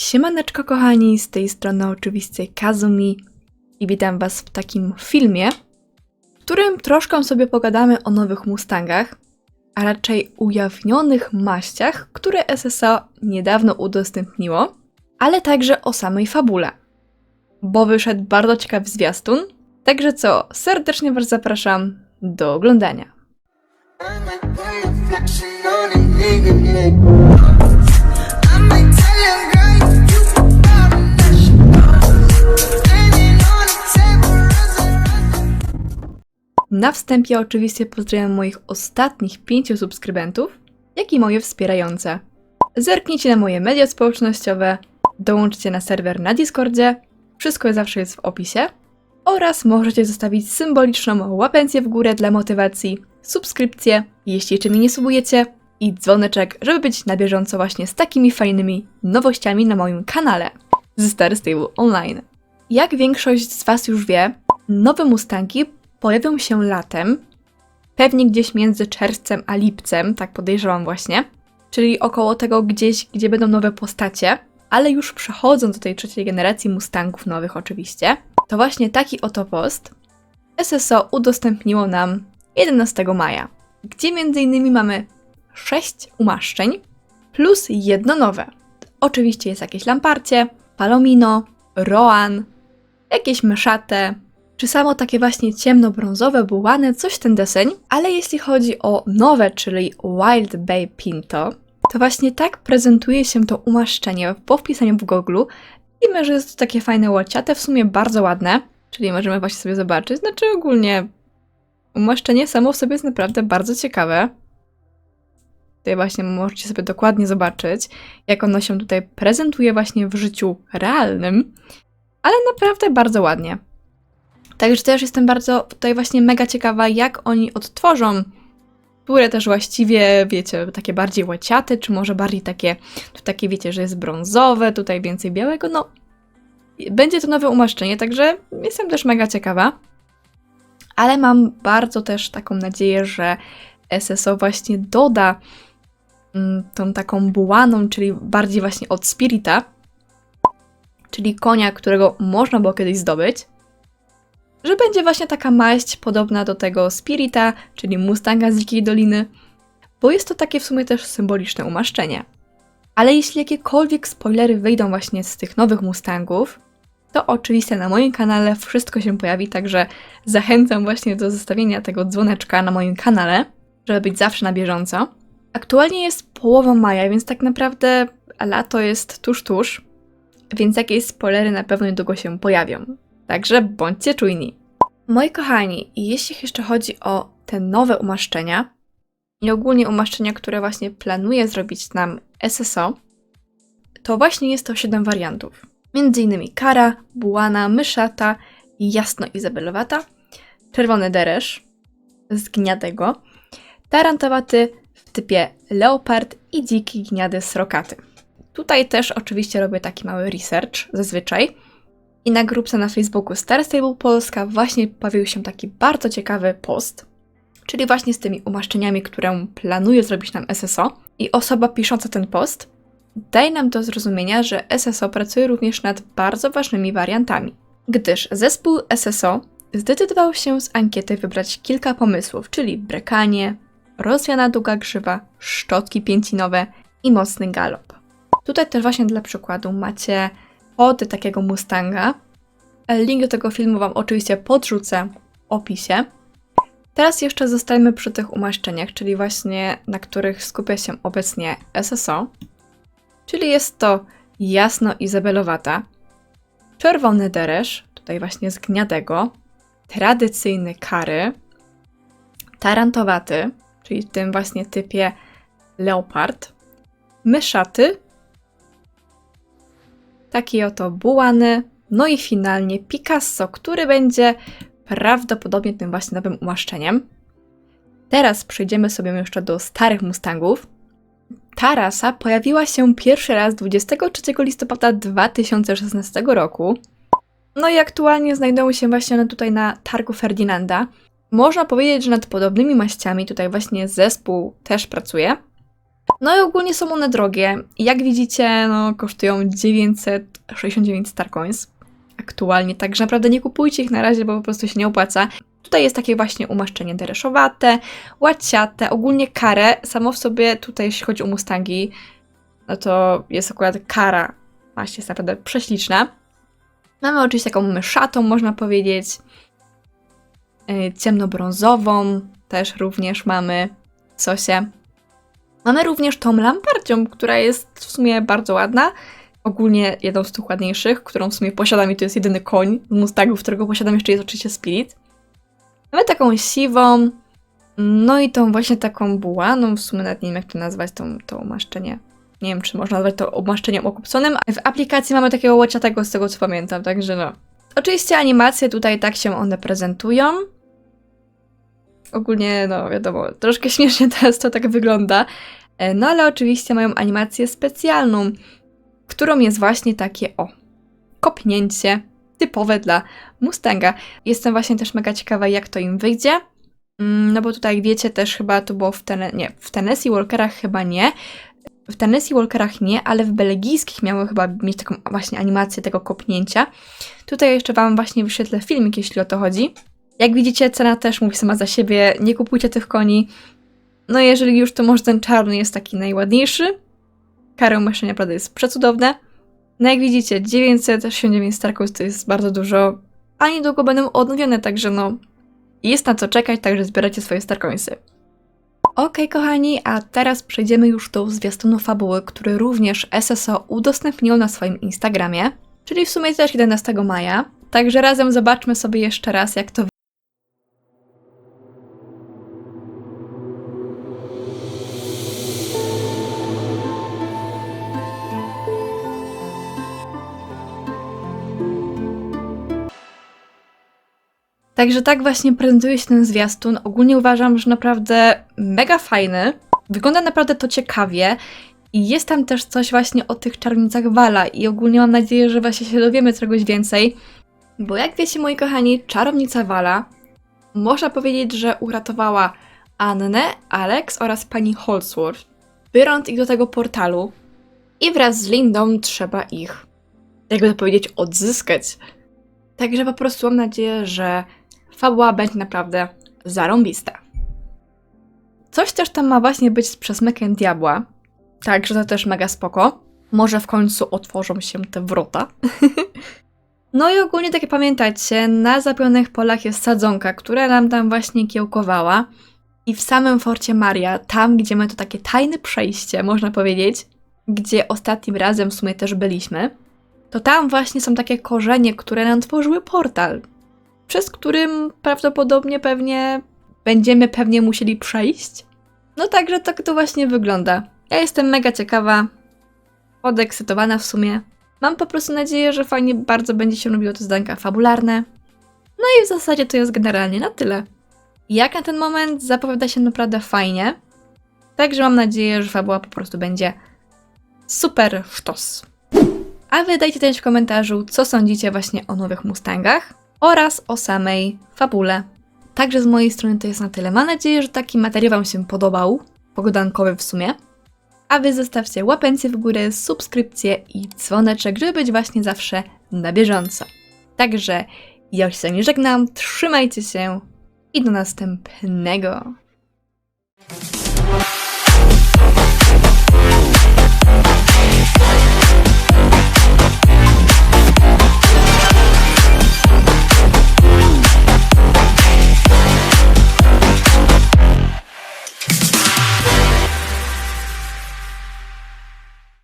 Siemaneczko kochani, z tej strony oczywiście Kazumi i witam was w takim filmie, w którym troszkę sobie pogadamy o nowych Mustangach, a raczej ujawnionych maściach, które SSO niedawno udostępniło, ale także o samej fabule, bo wyszedł bardzo ciekawy zwiastun, także co, serdecznie was zapraszam do oglądania. Na wstępie oczywiście pozdrawiam moich ostatnich pięciu subskrybentów, jak i moje wspierające. Zerknijcie na moje media społecznościowe, dołączcie na serwer na Discordzie, wszystko zawsze jest w opisie, oraz możecie zostawić symboliczną łapencję w górę dla motywacji, subskrypcję, jeśli jeszcze nie subujecie, i dzwoneczek, żeby być na bieżąco właśnie z takimi fajnymi nowościami na moim kanale ze Star Stable Online. Jak większość z Was już wie, nowe Mustangi pojawią się latem, pewnie gdzieś między czerwcem a lipcem, tak podejrzewam właśnie, czyli około tego gdzieś, gdzie będą nowe postacie, ale już przechodząc do tej trzeciej generacji Mustangów nowych oczywiście, to właśnie taki oto post SSO udostępniło nam 11 maja, gdzie m.in. mamy 6 umaszczeń plus jedno nowe. Oczywiście jest jakieś Lamparcie, Palomino, Roan, jakieś myszate, czy samo takie właśnie ciemnobrązowe, bułane, coś ten deseń. Ale jeśli chodzi o nowe, czyli Wild Bay Pinto, to właśnie tak prezentuje się to umaszczenie po wpisaniu w Google. Widzimy, że jest to takie fajne łaciate, w sumie bardzo ładne, czyli możemy właśnie sobie zobaczyć. Znaczy ogólnie umaszczenie samo w sobie jest naprawdę bardzo ciekawe. Tutaj właśnie możecie sobie dokładnie zobaczyć, jak ono się tutaj prezentuje właśnie w życiu realnym, ale naprawdę bardzo ładnie. Także też jestem bardzo tutaj właśnie mega ciekawa, jak oni odtworzą, które też właściwie, wiecie, takie bardziej łaciate, czy może bardziej takie, takie wiecie, że jest brązowe, tutaj więcej białego, no będzie to nowe umaszczenie, także jestem też mega ciekawa. Ale mam bardzo też taką nadzieję, że SSO właśnie doda mm, tą taką bułaną, czyli bardziej właśnie od Spirita, czyli konia, którego można było kiedyś zdobyć, że będzie właśnie taka maść podobna do tego Spirita, czyli Mustanga z Dzikiej Doliny, bo jest to takie w sumie też symboliczne umaszczenie. Ale jeśli jakiekolwiek spoilery wyjdą właśnie z tych nowych Mustangów, to oczywiście na moim kanale wszystko się pojawi, także zachęcam właśnie do zostawienia tego dzwoneczka na moim kanale, żeby być zawsze na bieżąco. Aktualnie jest połowa maja, więc tak naprawdę lato jest tuż, tuż, więc jakieś spoilery na pewno niedługo się pojawią. Także bądźcie czujni. Moi kochani, jeśli jeszcze chodzi o te nowe umaszczenia i ogólnie umaszczenia, które właśnie planuje zrobić nam SSO, to właśnie jest to 7 wariantów. Między innymi kara, bułana, myszata, jasno izabelowata, czerwony deresz z gniadego, tarantowaty w typie leopard i dziki gniady srokaty. Tutaj też oczywiście robię taki mały research zazwyczaj. I na grupce na Facebooku Star Stable Polska właśnie pojawił się taki bardzo ciekawy post, czyli właśnie z tymi umaszczeniami, które planuje zrobić nam SSO. I osoba pisząca ten post daje nam do zrozumienia, że SSO pracuje również nad bardzo ważnymi wariantami, gdyż zespół SSO zdecydował się z ankiety wybrać kilka pomysłów, czyli brekanie, rozwiana długa grzywa, szczotki pięcinowe i mocny galop. Tutaj też właśnie dla przykładu macie od takiego Mustanga. Link do tego filmu Wam oczywiście podrzucę w opisie. Teraz jeszcze zostajemy przy tych umaszczeniach, czyli właśnie na których skupia się obecnie SSO. Czyli jest to jasno izabelowata, czerwony deresz, tutaj właśnie z gniadego, tradycyjny kary, tarantowaty, czyli w tym właśnie typie leopard, myszaty, taki oto bułany, no i finalnie Picasso, który będzie prawdopodobnie tym właśnie nowym umaszczeniem. Teraz przejdziemy sobie jeszcze do starych Mustangów. Ta rasa pojawiła się pierwszy raz 23 listopada 2016 roku. No i aktualnie znajdują się właśnie one tutaj na targu Ferdynanda. Można powiedzieć, że nad podobnymi maściami tutaj właśnie zespół też pracuje. No i ogólnie są one drogie. Jak widzicie, no kosztują 969 Starcoins aktualnie, także naprawdę nie kupujcie ich na razie, bo po prostu się nie opłaca. Tutaj jest takie właśnie umaszczenie dereszowate, łaciate, ogólnie karę. Samo w sobie tutaj, jeśli chodzi o Mustangi, no to jest akurat kara. Właśnie jest naprawdę prześliczna. Mamy oczywiście taką myszatą, można powiedzieć. Yy, Ciemnobrązową też również mamy w sosie. Mamy również tą lamparcią, która jest w sumie bardzo ładna. Ogólnie jedną z tych ładniejszych, którą w sumie posiadam i to jest jedyny koń z Mustangów, którego posiadam jeszcze jest oczywiście Spirit. Mamy taką siwą, no i tą właśnie taką bułaną, w sumie nawet nie wiem jak to nazwać, tą, to umaszczenie. Nie wiem, czy można nazwać to umaszczeniem okupconym. W aplikacji mamy takiego łaciatego, z tego co pamiętam, także no. Oczywiście animacje tutaj tak się one prezentują. Ogólnie, no wiadomo, troszkę śmiesznie teraz to tak wygląda. E, No ale oczywiście mają animację specjalną, którą jest właśnie takie o kopnięcie typowe dla Mustanga. Jestem właśnie też mega ciekawa, jak to im wyjdzie. Mm, No bo tutaj, wiecie, też chyba to było w, Tene- nie, w Tennessee Walkerach chyba nie. W Tennessee Walkerach nie, ale w belgijskich miały chyba mieć taką właśnie animację tego kopnięcia. Tutaj jeszcze Wam właśnie wyświetlę filmik, jeśli o to chodzi. Jak widzicie, cena też mówi sama za siebie. Nie kupujcie tych koni. No jeżeli już, to może ten czarny jest taki najładniejszy. Kara umieszczenia naprawdę jest przecudowne. No jak widzicie, 969 Starków to jest bardzo dużo, a niedługo będą odnowione, także no jest na co czekać, także zbierajcie swoje Starcoinsy. Okej, kochani, a teraz przejdziemy już do zwiastunu fabuły, który również SSO udostępnił na swoim Instagramie, czyli w sumie też 11 maja. Także razem zobaczmy sobie jeszcze raz, jak to Także tak właśnie prezentuje się ten zwiastun. Ogólnie uważam, że naprawdę mega fajny. Wygląda naprawdę to ciekawie. I jest tam też coś właśnie o tych czarownicach Wala i ogólnie mam nadzieję, że właśnie się dowiemy czegoś więcej. Bo jak wiecie, moi kochani, czarownica Wala można powiedzieć, że uratowała Annę, Alex oraz pani Holsworth, biorąc ich do tego portalu i wraz z Lindą trzeba ich, jakby to powiedzieć, odzyskać. Także po prostu mam nadzieję, że fabuła będzie naprawdę zarąbista. Coś też tam ma właśnie być z przesmykiem diabła, także to też mega spoko. Może w końcu otworzą się te wrota. no i ogólnie, tak jak pamiętacie, na zapionych polach jest sadzonka, która nam tam właśnie kiełkowała. I w samym Forcie Maria, tam gdzie mamy to takie tajne przejście, można powiedzieć, gdzie ostatnim razem w sumie też byliśmy, to tam właśnie są takie korzenie, które nam tworzyły portal, przez którym prawdopodobnie pewnie będziemy pewnie musieli przejść. No także tak to właśnie wygląda. Ja jestem mega ciekawa, podekscytowana w sumie. Mam po prostu nadzieję, że fajnie bardzo będzie się robiło to zdanka fabularne. No i w zasadzie to jest generalnie na tyle. Jak na ten moment zapowiada się naprawdę fajnie. Także mam nadzieję, że fabuła po prostu będzie super sztos. A wy dajcie też w komentarzu, co sądzicie właśnie o nowych Mustangach oraz o samej fabule. Także z mojej strony to jest na tyle. Mam nadzieję, że taki materiał Wam się podobał, pogodankowy w sumie. A wy zostawcie łapencję w górę, subskrypcję i dzwoneczek, żeby być właśnie zawsze na bieżąco. Także ja się nie żegnam, trzymajcie się i do następnego.